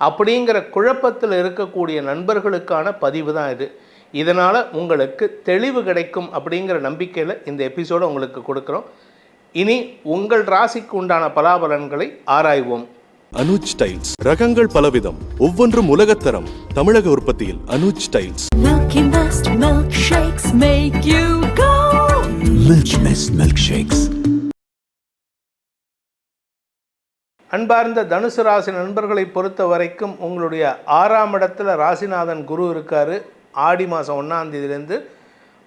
அப்படிங்கிற குழப்பத்தில் இருக்கக்கூடிய நண்பர்களுக்கான பதிவு தான் இது. இதனால் உங்களுக்கு தெளிவு கிடைக்கும் அப்படிங்கிற நம்பிக்கையில் இந்த எபிசோடை உங்களுக்கு கொடுக்குறோம். இனி உங்கள் ராசிக்கு உண்டான பலாபலன்களை ஆராய்வோம். அனுஜ் டைல்ஸ். ரகங்கள் பலவிதம். ஒவ்வொன்றும் உலகத்தரம் தமிழக உற்பத்தியில் அனுஜ் டைல்ஸ். Milky Mist அன்பார்ந்த தனுசு ராசி நண்பர்களை பொறுத்த வரைக்கும் உங்களுடைய ஆறாம் இடத்துல ராசிநாதன் குரு இருக்கார். ஆடி மாதம் ஒன்றாம் தேதியிலேருந்து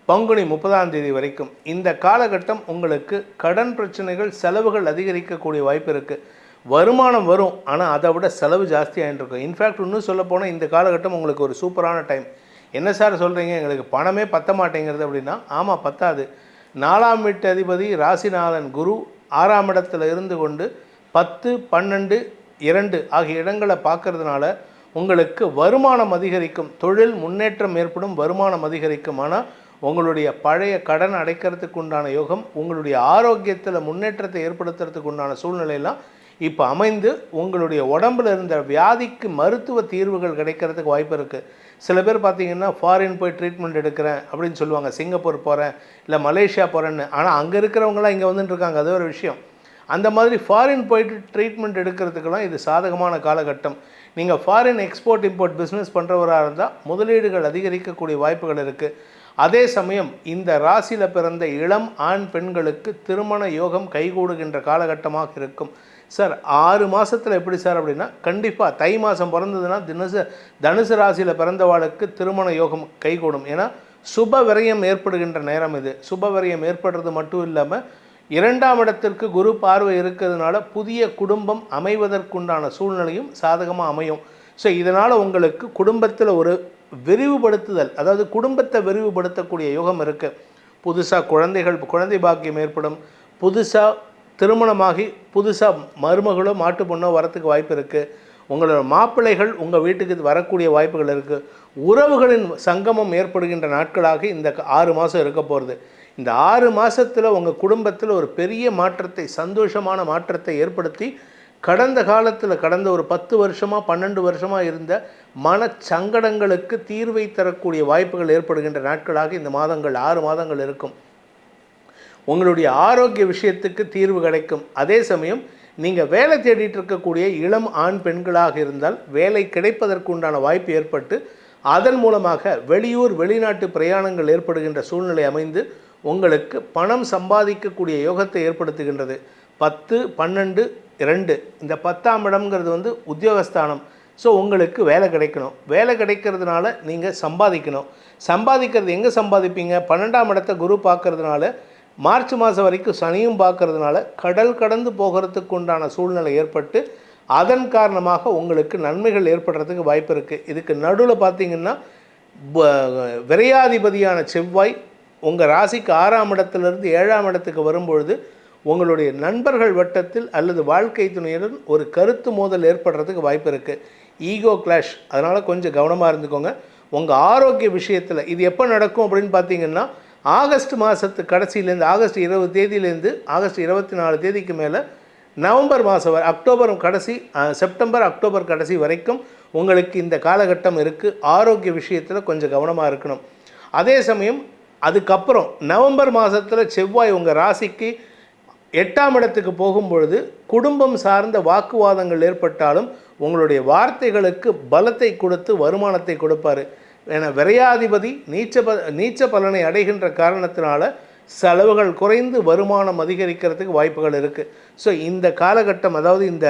பங்குனி முப்பதாம் தேதி வரைக்கும். இந்த காலகட்டம் உங்களுக்கு கடன் பிரச்சனைகள் செலவுகள் அதிகரிக்கக்கூடிய வாய்ப்பு இருக்குது வருமானம் வரும் ஆனால் அதை விட செலவு ஜாஸ்தியாகிட்டு இருக்கும் இன்ஃபேக்ட் இன்னும் சொல்ல போனால் இந்த காலகட்டம் உங்களுக்கு ஒரு சூப்பரான டைம் என்ன சார் சொல்கிறீங்க எங்களுக்கு பணமே பத்த மாட்டேங்கிறது அப்படின்னா ஆமாம் பத்தாது. நாலாம் வீட்டு அதிபதி ராசிநாதன் குரு ஆறாம் இடத்துல இருந்து கொண்டு பத்து பன்னெண்டு இரண்டு ஆகிய இடங்களை பார்க்கறதுனால உங்களுக்கு வருமானம் அதிகரிக்கும். தொழில் முன்னேற்றம் ஏற்படும் வருமானம் அதிகரிக்கும். ஆனால் உங்களுடைய பழைய கடன் அடைக்கிறதுக்கு உண்டான யோகம் உங்களுடைய ஆரோக்கியத்தில் முன்னேற்றத்தை ஏற்படுத்துறதுக்கு உண்டான சூழ்நிலையெல்லாம் இப்போ அமைந்து உங்களுடைய உடம்புல இருந்த வியாதிக்கு மருத்துவ தீர்வுகள் கிடைக்கிறதுக்கு வாய்ப்பு இருக்குது சில பேர் பார்த்தீங்கன்னா ஃபாரின் போய் ட்ரீட்மெண்ட் எடுக்கிறேன் அப்படின்னு சொல்லுவாங்க. சிங்கப்பூர் போகிறேன் இல்லை மலேசியா போகிறேன்னு ஆனால் அங்கே இருக்கிறவங்களாம் இங்கே வந்துட்டுருக்காங்க அது ஒரு விஷயம். அந்த மாதிரி ஃபாரின் போயிட்டு ட்ரீட்மெண்ட் எடுக்கிறதுக்கெல்லாம் இது சாதகமான காலகட்டம். நீங்கள் ஃபாரின் எக்ஸ்போர்ட் இம்போர்ட் பிஸ்னஸ் பண்ணுறவராக இருந்தால் முதலீடுகள் அதிகரிக்கக்கூடிய வாய்ப்புகள் இருக்குது அதே சமயம் இந்த ராசியில் பிறந்த இளம் ஆண் பெண்களுக்கு திருமண யோகம் கைகூடுகின்ற காலகட்டமாக இருக்கும். சார் ஆறு மாதத்தில் எப்படி சார் அப்படின்னா கண்டிப்பாக தை மாதம் பிறந்ததுன்னா தினசு தனுசு ராசியில் பிறந்தவாளுக்கு திருமண யோகம் கைகூடும். ஏன்னா சுப விரயம் ஏற்படுகின்ற நேரம் இது. சுப விரயம் ஏற்படுறது மட்டும் இல்லாமல் இரண்டாம் இடத்திற்கு குரு பார்வை இருக்கிறதுனால புதிய குடும்பம் அமைவதற்குண்டான சூழ்நிலையும் சாதகமாக அமையும். ஸோ இதனால் உங்களுக்கு குடும்பத்தில் ஒரு விரிவுபடுத்துதல் அதாவது குடும்பத்தை விரிவுபடுத்தக்கூடிய யோகம் இருக்குது புதுசாக குழந்தைகள் குழந்தை பாக்கியம் ஏற்படும். புதுசாக திருமணமாகி புதுசாக மருமகளோ மாட்டு பொண்ணோ வரத்துக்கு வாய்ப்பு இருக்குது உங்களோட மாப்பிள்ளைகள் உங்கள் வீட்டுக்கு வரக்கூடிய வாய்ப்புகள் இருக்குது உறவுகளின் சங்கமம் ஏற்படுகின்ற நாட்களாக இந்த க- ஆறு மாதம் இருக்க போகிறது இந்த ஆறு மாசத்துல உங்கள் குடும்பத்தில் ஒரு பெரிய மாற்றத்தை சந்தோஷமான மாற்றத்தை ஏற்படுத்தி கடந்த காலத்தில் கடந்த ஒரு பத்து வருஷமாக பன்னெண்டு வருஷமாக இருந்த மனச்சங்கடங்களுக்கு தீர்வை தரக்கூடிய வாய்ப்புகள் ஏற்படுகின்ற நாட்களாக இந்த மாதங்கள் ஆறு மாதங்கள் இருக்கும். உங்களுடைய ஆரோக்கிய விஷயத்துக்கு தீர்வு கிடைக்கும். அதே சமயம் நீங்கள் வேலை தேடிட்டு இருக்கக்கூடிய இளம் ஆண் பெண்களாக இருந்தால் வேலை கிடைப்பதற்கு உண்டான வாய்ப்பு ஏற்பட்டு அதன் மூலமாக வெளியூர் வெளிநாட்டு பிரயாணங்கள் ஏற்படுகின்ற சூழ்நிலை அமைந்து உங்களுக்கு பணம் சம்பாதிக்கக்கூடிய யோகத்தை ஏற்படுத்துகின்றது. பத்து பன்னெண்டு ரெண்டு இந்த பத்தாம் இடம்ங்கிறது வந்து உத்தியோகஸ்தானம். ஸோ உங்களுக்கு வேலை கிடைக்கணும். வேலை கிடைக்கிறதுனால நீங்கள் சம்பாதிக்கணும். சம்பாதிக்கிறது எங்கே சம்பாதிப்பீங்க? பன்னெண்டாம் இடத்த குரு பார்க்கறதுனால மார்ச் மாதம் வரைக்கும் சனியும் பார்க்கறதுனால கடல் கடந்து போகிறதுக்கு உண்டான சூழ்நிலை ஏற்பட்டு அதன் காரணமாக உங்களுக்கு நன்மைகள் ஏற்படுறதுக்கு வாய்ப்பு இருக்குது இதுக்கு நடுவில் பார்த்தீங்கன்னா விரையாதிபதியான செவ்வாய் உங்கள் ராசிக்கு ஆறாம் இடத்திலிருந்து ஏழாம் இடத்துக்கு வரும்பொழுது உங்களுடைய நண்பர்கள் வட்டத்தில் அல்லது வாழ்க்கை துணையுடன் ஒரு கருத்து மோதல் ஏற்படுறதுக்கு வாய்ப்பு இருக்குது ஈகோ கிளாஷ் அதனால் கொஞ்சம் கவனமாக இருந்துக்கோங்க. உங்கள் ஆரோக்கிய விஷயத்தில் இது எப்போ நடக்கும் அப்படின்னு பார்த்தீங்கன்னா ஆகஸ்ட் மாதத்து கடைசியிலேருந்து ஆகஸ்ட் இருபது தேதியிலேருந்து ஆகஸ்ட் இருபத்தி நாலு தேதிக்கு மேலே நவம்பர் மாதம் வரை அக்டோபர் கடைசி செப்டம்பர் அக்டோபர் கடைசி வரைக்கும் உங்களுக்கு இந்த காலகட்டம் இருக்குது ஆரோக்கிய விஷயத்தில் கொஞ்சம் கவனமாக இருக்கணும். அதே சமயம் அதுக்கப்புறம் நவம்பர் மாதத்தில் செவ்வாய் உங்கள் ராசிக்கு எட்டாம் இடத்துக்கு போகும்பொழுது குடும்பம் சார்ந்த வாக்குவாதங்கள் ஏற்பட்டாலும் உங்களுடைய வார்த்தைகளுக்கு பலத்தை கொடுத்து வருமானத்தை கொடுப்பாரு. என விரையாதிபதி நீச்ச ப நீச்ச பலனை அடைகின்ற காரணத்தினால செலவுகள் குறைந்து வருமானம் அதிகரிக்கிறதுக்கு வாய்ப்புகள் இருக்குது ஸோ இந்த காலகட்டம் அதாவது இந்த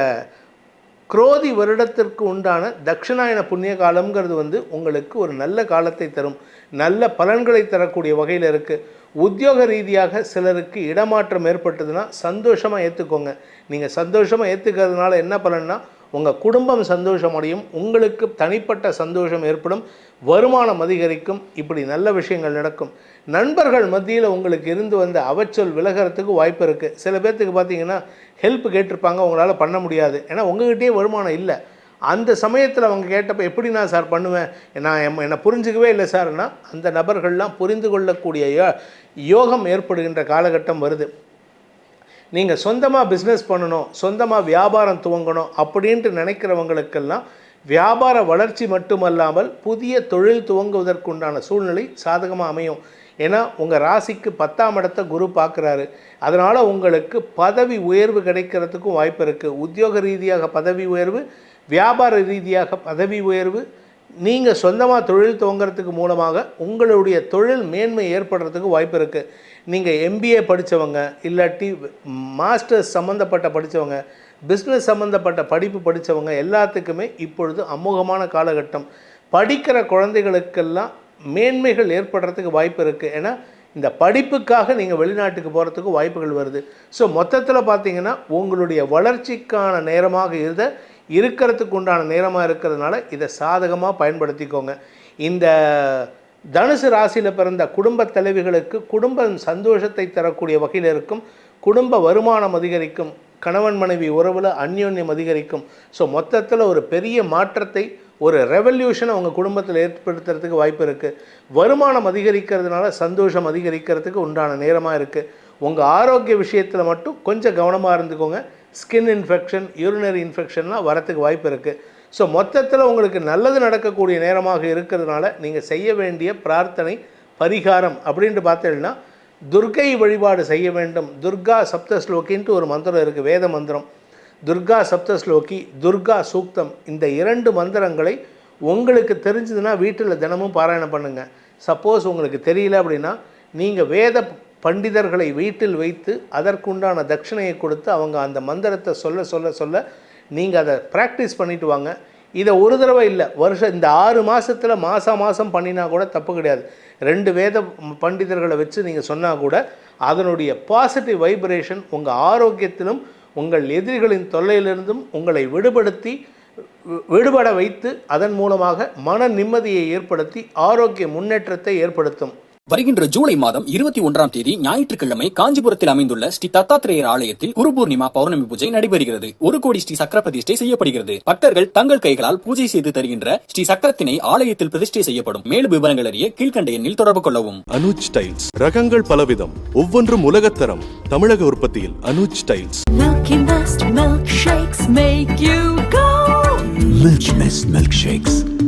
குரோதி வருடத்திற்கு உண்டான தட்சிணாயன புண்ணிய காலம்ங்கிறது வந்து உங்களுக்கு ஒரு நல்ல காலத்தை தரும். நல்ல பலன்களை தரக்கூடிய வகையில் இருக்குது உத்தியோக ரீதியாக சிலருக்கு இடமாற்றம் ஏற்பட்டதுன்னா சந்தோஷமாக ஏற்றுக்கோங்க நீங்கள் சந்தோஷமாக ஏற்றுக்கிறதுனால என்ன பலன்னா உங்கள் குடும்பம் சந்தோஷமடையும் உங்களுக்கு தனிப்பட்ட சந்தோஷம் ஏற்படும் வருமானம் அதிகரிக்கும் இப்படி நல்ல விஷயங்கள் நடக்கும். நண்பர்கள் மத்தியில் உங்களுக்கு இருந்து வந்த அவச்சொல் விலகிறதுக்கு வாய்ப்பு இருக்குது சில பேர்த்துக்கு பார்த்தீங்கன்னா ஹெல்ப் கேட்டிருப்பாங்க உங்களால் பண்ண முடியாது. ஏன்னா உங்ககிட்டயே வருமானம் இல்லை. அந்த சமயத்தில் அவங்க கேட்டப்போ எப்படி நான் சார் பண்ணுவேன்? நான் எம்- என்னை புரிஞ்சுக்கவே இல்லை சார்னா? அந்த நபர்கள்லாம் புரிந்து கொள்ளக்கூடிய யோ- யோகம் ஏற்படுகின்ற காலகட்டம் வருது. நீங்கள் சொந்தமாக பிஸ்னஸ் பண்ணணும் சொந்தமாக வியாபாரம் துவங்கணும் அப்படின்ட்டு நினைக்கிறவங்களுக்கெல்லாம் வியாபார வளர்ச்சி மட்டுமல்லாமல் புதிய தொழில் துவங்குவதற்குண்டான சூழ்நிலை சாதகமாக அமையும். ஏன்னா உங்கள் ராசிக்கு பத்தாம் இடத்த குரு பார்க்குறாரு. அதனால் உங்களுக்கு பதவி உயர்வு கிடைக்கிறதுக்கும் வாய்ப்பு இருக்குது உத்தியோக ரீதியாக பதவி உயர்வு வியாபார ரீதியாக பதவி உயர்வு நீங்கள் சொந்தமாக தொழில் துவங்கிறதுக்கு மூலமாக உங்களுடைய தொழில் மேன்மை ஏற்படுறதுக்கு வாய்ப்பு இருக்குது நீங்கள் எம்பிஏ படித்தவங்க இல்லாட்டி மாஸ்டர்ஸ் சம்மந்தப்பட்ட படித்தவங்க பிஸ்னஸ் சம்மந்தப்பட்ட படிப்பு படித்தவங்க எல்லாத்துக்குமே இப்பொழுது அமோகமான காலகட்டம். படிக்கிற குழந்தைகளுக்கெல்லாம் மேன்மைகள் ஏற்படுறதுக்கு வாய்ப்பு இருக்குது ஏன்னா இந்த படிப்புக்காக நீங்கள் வெளிநாட்டுக்கு போகிறதுக்கு வாய்ப்புகள் வருது. ஸோ மொத்தத்தில் பார்த்தீங்கன்னா உங்களுடைய வளர்ச்சிக்கான நேரமாக இருந்த இருக்கிறதுக்கு உண்டான நேரமாக இருக்கிறதுனால இதை சாதகமாக பயன்படுத்திக்கோங்க. இந்த தனுசு ராசியில் பிறந்த குடும்ப தலைவிகளுக்கு குடும்ப சந்தோஷத்தை தரக்கூடிய வகையில் இருக்கும். குடும்ப வருமானம் அதிகரிக்கும். கணவன் மனைவி உறவில் அந்யோன்யம் அதிகரிக்கும். ஸோ மொத்தத்தில் ஒரு பெரிய மாற்றத்தை ஒரு ரெவல்யூஷனை உங்கள் குடும்பத்தில் ஏற்படுத்துறதுக்கு வாய்ப்பு இருக்குது வருமானம் அதிகரிக்கிறதுனால சந்தோஷம் அதிகரிக்கிறதுக்கு உண்டான நேரமாக இருக்குது உங்கள் ஆரோக்கிய விஷயத்தில் மட்டும் கொஞ்சம் கவனமாக இருந்துக்கோங்க. ஸ்கின் இன்ஃபெக்ஷன் யூரினரி இன்ஃபெக்ஷன்லாம் வரத்துக்கு வாய்ப்பு இருக்குது ஸோ மொத்தத்தில் உங்களுக்கு நல்லது நடக்கக்கூடிய நேரமாக இருக்கிறதுனால நீங்கள் செய்ய வேண்டிய பிரார்த்தனை பரிகாரம் அப்படின்ட்டு பார்த்தீங்கன்னா துர்க்கை வழிபாடு செய்ய வேண்டும். துர்கா சப்தஸ்லோகின்ட்டு ஒரு மந்திரம் இருக்குது வேத மந்திரம். துர்கா சப்தஸ்லோகி துர்கா சூக்தம் இந்த இரண்டு மந்திரங்களை உங்களுக்கு தெரிஞ்சதுன்னா வீட்டில் தினமும் பாராயணம் பண்ணுங்கள் சப்போஸ் உங்களுக்கு தெரியல அப்படின்னா நீங்கள் வேத பண்டிதர்களை வீட்டில் வைத்து அதற்குண்டான தட்சிணையை கொடுத்து அவங்க அந்த மந்திரத்தை சொல்ல சொல்ல சொல்ல நீங்கள் அதை ப்ராக்டிஸ் பண்ணிட்டு வாங்க. இதை ஒரு தடவை இல்லை வருஷம் இந்த ஆறு மாதத்தில் மாதம் மாதம் பண்ணினா கூட தப்பு கிடையாது. ரெண்டு வேத பண்டிதர்களை வச்சு நீங்கள் சொன்னால் கூட அதனுடைய பாசிட்டிவ் வைப்ரேஷன் உங்கள் ஆரோக்கியத்திலும் உங்கள் எதிரிகளின் தொல்லையிலிருந்தும் உங்களை விடுபடுத்தி வி- விடுபட வைத்து அதன் மூலமாக மன நிம்மதியை ஏற்படுத்தி ஆரோக்கிய முன்னேற்றத்தை ஏற்படுத்தும். வருகின்ற ஜூலை மாதம் இருபத்தி ஒன்றாம் தேதி ஞாயிற்றுக்கிழமை காஞ்சிபுரத்தில் அமைந்துள்ள ஸ்ரீ தத்தாத்திரேயர் ஆலயத்தில் குரு பூர்ணிமா பௌர்ணமி பூஜை நடைபெறுகிறது. ஒரு கோடி ஸ்ரீ சக்கர பிரதிஷ்டை செய்யப்படுகிறது. பக்தர்கள் தங்கள் கைகளால் பூஜை செய்து தருகின்ற ஸ்ரீ சக்கரத்தினை ஆலயத்தில் பிரதிஷ்டை செய்யப்படும். மேலும் விவரங்கள் அறிய கீழ்கண்ட எண்ணில் தொடர்பு கொள்ளவும். அனுஜ் டைல்ஸ். ரகங்கள் பலவிதம். ஒவ்வொன்றும் உலகத்தரம். தமிழக உற்பத்தியில் அனுஜ் டைல்ஸ். Milky Mist